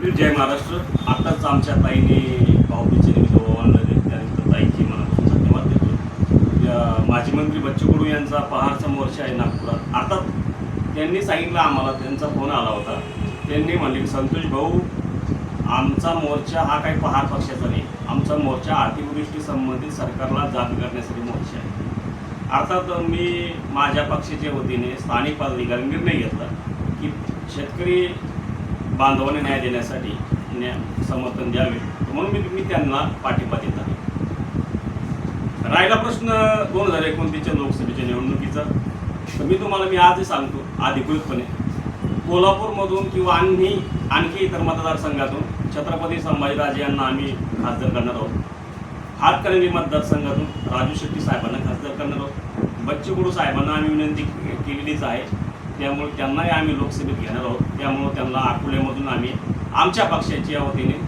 जय महाराष्ट्र. आताच आमच्या ताईने भाऊबीचे निमित्त ओवाळलं त्यानंतर ताईची मनापासून धन्यवाद देतो. माजी मंत्री बच्चू कडू यांचा पहाडचा मोर्चा आहे नागपुरात. अर्थात त्यांनी सांगितलं आम्हाला त्यांचा फोन आला होता. त्यांनी म्हणले की संतोष भाऊ आमचा मोर्चा हा काही पहार पक्षाचा नाही. आमचा मोर्चा अतिवृष्टी संबंधित सरकारला जाग करण्यासाठी मोर्चा आहे. अर्थात मी माझ्या पक्षाच्या वतीने स्थानिक पदाधिकारी निर्णय घेतला की शेतकरी बांधवांना न्याय देण्यासाठी न्याय समर्थन द्यावे. म्हणून मी मी त्यांना पाठिंबा देत आहे. राहिला प्रश्न दोन हजार एकोणतीसच्या लोकसभेच्या निवडणुकीचा. तर मी तुम्हाला मी आजही सांगतो अधिकृतपणे. कोल्हापूरमधून किंवा आणखी आणखी इतर मतदारसंघातून छत्रपती संभाजीराजे यांना आम्ही खासदार करणार आहोत. हातकणंगले मतदारसंघातून राजू शेट्टी साहेबांना खासदार करणार आहोत. बच्चू कडू साहेबांना आम्ही विनंती केलेलीच आहे. त्यामुळे त्यांनाही आम्ही लोकसभेत घेणार आहोत. त्यामुळं त्यांना अकोल्यामधून आम्ही आमच्या पक्षाच्या वतीने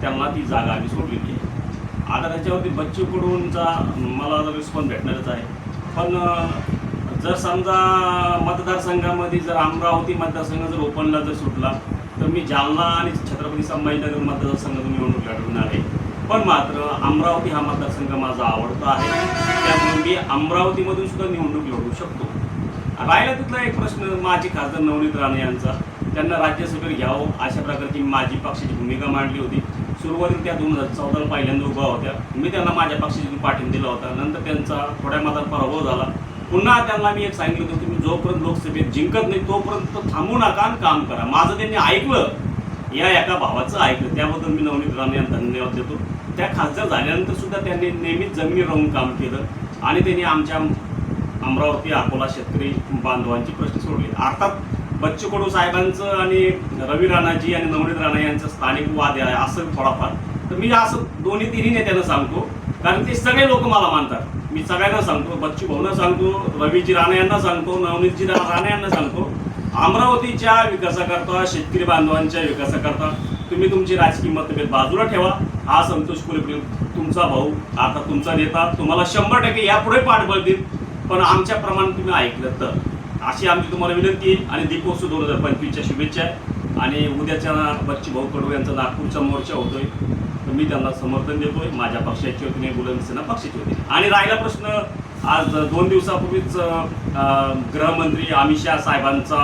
त्यांना ती जागा आम्ही सोडलेली आहे. आता त्याच्यावरती बच्चू कडूंचा मला रिस्पॉन्स भेटणारच आहे. पण जर समजा मतदारसंघामध्ये जर अमरावती मतदारसंघ जर ओपनला जर सुटला तर मी जालना आणि छत्रपती संभाजीनगर मतदारसंघातून निवडणूक लढवणार आहे. पण मात्र अमरावती हा मतदारसंघ माझा आवडता आहे. त्यामुळे मी अमरावतीमधून सुद्धा निवडणूक लढवू शकतो. राहिला तिथला एक प्रश्न माजी खासदार नवनीत राणे यांचा. त्यांना राज्यसभेत घ्यावं अशा प्रकारची माझी पक्षाची भूमिका मांडली होती. सुरुवातीला त्या दोन हजार चौदाला पहिल्यांदा उभा होत्या. मी त्यांना माझ्या पक्षाची पाठिंबा दिला होता. नंतर त्यांचा थोड्या मतात पराभव झाला. पुन्हा त्यांना मी एक सांगितलं होतं तुम्ही जोपर्यंत लोकसभेत जिंकत नाही तोपर्यंत थांबू नका आणि काम करा. माझं त्यांनी ऐकलं. या एका भावाचं ऐकलं. त्याबद्दल मी नवनीत राणे यांना धन्यवाद देतो. त्या खासदार झाल्यानंतर सुद्धा त्यांनी नेहमीच जमिनीवर राहून काम केलं. आणि त्यांनी आमच्या अमरावती अकोला शेतकरी बांधवांची प्रश्न सोडले. अर्थात बच्चू कडू साहेबांचं आणि रवी राणाजी आणि नवनीत राणा यांचं स्थानिक वाद आहे असं थोडाफार. तर मी असं दोन्ही तिन्ही नेत्यांना सांगतो कारण ते सगळे लोक मला मानतात. मी सगळ्यांना सांगतो बच्चू भाऊना सांगतो रवीजी राणा यांना सांगतो नवनीतजी राणा यांना सांगतो. अमरावतीच्या विकासाकरता शेतकरी बांधवांच्या विकासाकरता तुम्ही तुमची राजकीय मतभेद बाजूला ठेवा. हा संतोष कुलकर्णी तुमचा भाऊ आता तुमचा नेता तुम्हाला शंभर टक्के यापुढे पाठबळ देईल. पण आमच्या प्रमाणे तुम्ही ऐकलं तर. अशी आमची तुम्हाला विनंती आहे. आणि दीपोत्सव दोन हजार पंचवीसच्या शुभेच्छा आहे. आणि उद्याच्या बच्ची भाऊ कडू यांचा नागपूरचा मोर्चा होतोय. तर मी त्यांना समर्थन देतोय. माझ्या पक्षाची वतीने बुलंद सेना पक्षाची होती आणि राहिला प्रश्न आज दोन दिवसापूर्वीच गृहमंत्री अमित शहा साहेबांचा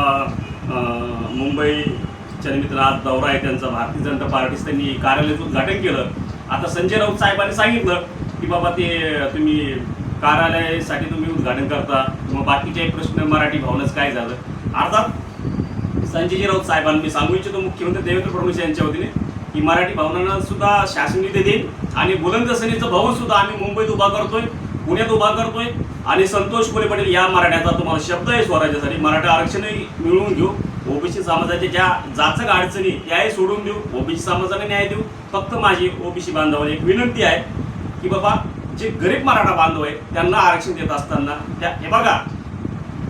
मुंबईच्या निमित्त आज दौरा आहे. त्यांचा भारतीय जनता पार्टीचं त्यांनी कार्यालयाचं उद्घाटन केलं. आता संजय राऊत साहेबांनी सांगितलं की बाबा ते तुम्ही कार्यालयासाठी तुम्ही उद्घाटन करता. तुम्हाला बाकीचे प्रश्न मराठी भावनच काय झालं? अर्थात संजयजी राऊत साहेबांना मी सांगू इच्छितो मुख्यमंत्री देवेंद्र फडणवीस यांच्या वतीने की मराठी भावनांना सुद्धा शासन निधी देईल आणि बुलंदसेनेचं भवन सुद्धा आम्ही मुंबईत उभा करतोय पुण्यात उभा करतोय आणि संतोष कोले पाटील या मराठ्याचा तुम्हाला शब्द आहे स्वराज्यासाठी. मराठा आरक्षणही मिळवून घेऊ. ओबीसी समाजाच्या ज्या जाचक अडचणी त्याही सोडून देऊ. ओबीसी समाजाला न्याय देऊ. फक्त माझी ओबीसी बांधवाला एक विनंती आहे की बाबा जे गरीब मराठा बांधव आहे त्यांना आरक्षण देत असताना त्या हे बघा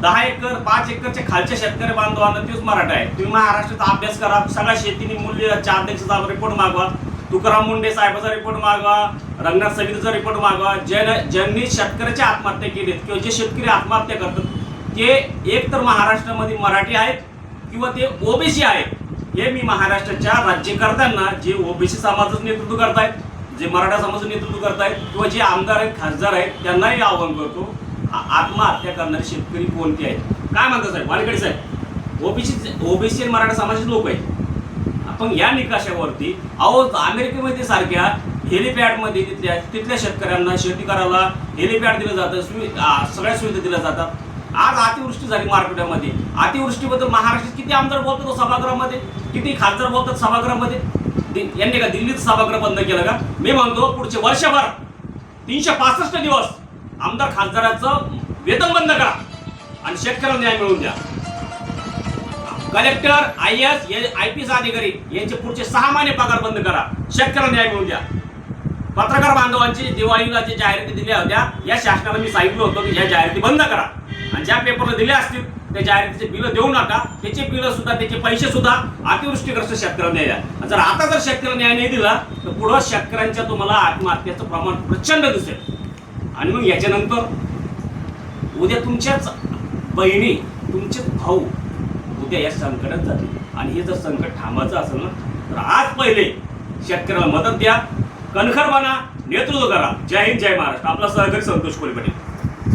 दहा एकर पाच एकरच्या खालच्या शेतकरी बांधवांना तेच मराठा आहे तुम्ही महाराष्ट्राचा अभ्यास करा सगळ्या शेतीने मूल्यच्या अध्यक्षाचा रिपोर्ट मागवा. तुकाराम मुंडे साहेबाचा रिपोर्ट मागवा रंगनाथ समितीचा रिपोर्ट मागवा. ज्याने ज्यांनी शेतकऱ्याच्या आत्महत्या केलीत किंवा जे शेतकरी आत्महत्या करतात ते एक तर महाराष्ट्रामध्ये मराठी आहेत किंवा ते ओबीसी आहेत. हे मी महाराष्ट्राच्या राज्यकर्त्यांना जे ओबीसी समाजाचं नेतृत्व करतायत जे मराठा समाजाचं नेतृत्व करतायत किंवा जे आमदार आहेत खासदार आहेत त्यांनाही आवाहन करतो आत्महत्या करणारे शेतकरी कोणते आहेत? काय म्हणतात साहेब? वानकडे साहेब ओबीसी ओबीसी आणि मराठा समाजाचे लोक आहेत. आपण या निकषावरती अहो अमेरिकेमध्ये सारख्या हेलिपॅडमध्ये तिथल्या तिथल्या शेतकऱ्यांना शेती करायला हेलिपॅड दिलं जातं सुवि सगळ्या सुविधा दिल्या जातात. आज अतिवृष्टी झाली मार्केटामध्ये. अतिवृष्टीबद्दल महाराष्ट्रात किती आमदार बोलतात हो सभागृहामध्ये? किती खासदार बोलतात सभागृहामध्ये? यांनी का दिल्लीत सभागृह बंद केलं का? मी म्हणतो पुढचे वर्षभर तीनशे पासष्ट दिवस आमदार खासदाराचं वेतन बंद करा आणि शेतकऱ्यांना न्याय मिळवून द्या. Collector I S I P S अधिकारी यांचे पुढचे सहा महिने पगार बंद करा. शेतकऱ्यांना न्याय मिळवून द्या. पत्रकार बांधवांची दिवाळीला जे जाहिराती दिल्या होत्या या शासनाला मी सांगितलं होतं की या जाहिराती बंद करा. आणि ज्या पेपरला दिल्या असतील त्या जाहिरातीचे बिलं देऊ नका. त्याचे बिलं सुद्धा त्याचे पैसे सुद्धा अतिवृष्टीग्रस्त शेतकऱ्यांना न्याय द्या जर आता जर शेतकऱ्यांना न्याय नाही दिला तर पुढं शेतकऱ्यांच्या तुम्हाला आत्महत्येचं प्रमाण प्रचंड दिसेल. आणि मग याच्यानंतर उद्या तुमच्याच बहिणी तुमचे भाऊ उद्या या संकटात जातील. आणि हे जर संकट थांबायचं असेल ना तर आज पहिले शेतकऱ्याला मदत द्या कणखर बना नेतृत्व करा. जय हिंद जय महाराष्ट्र. आपला सहकारी संतोष कोळी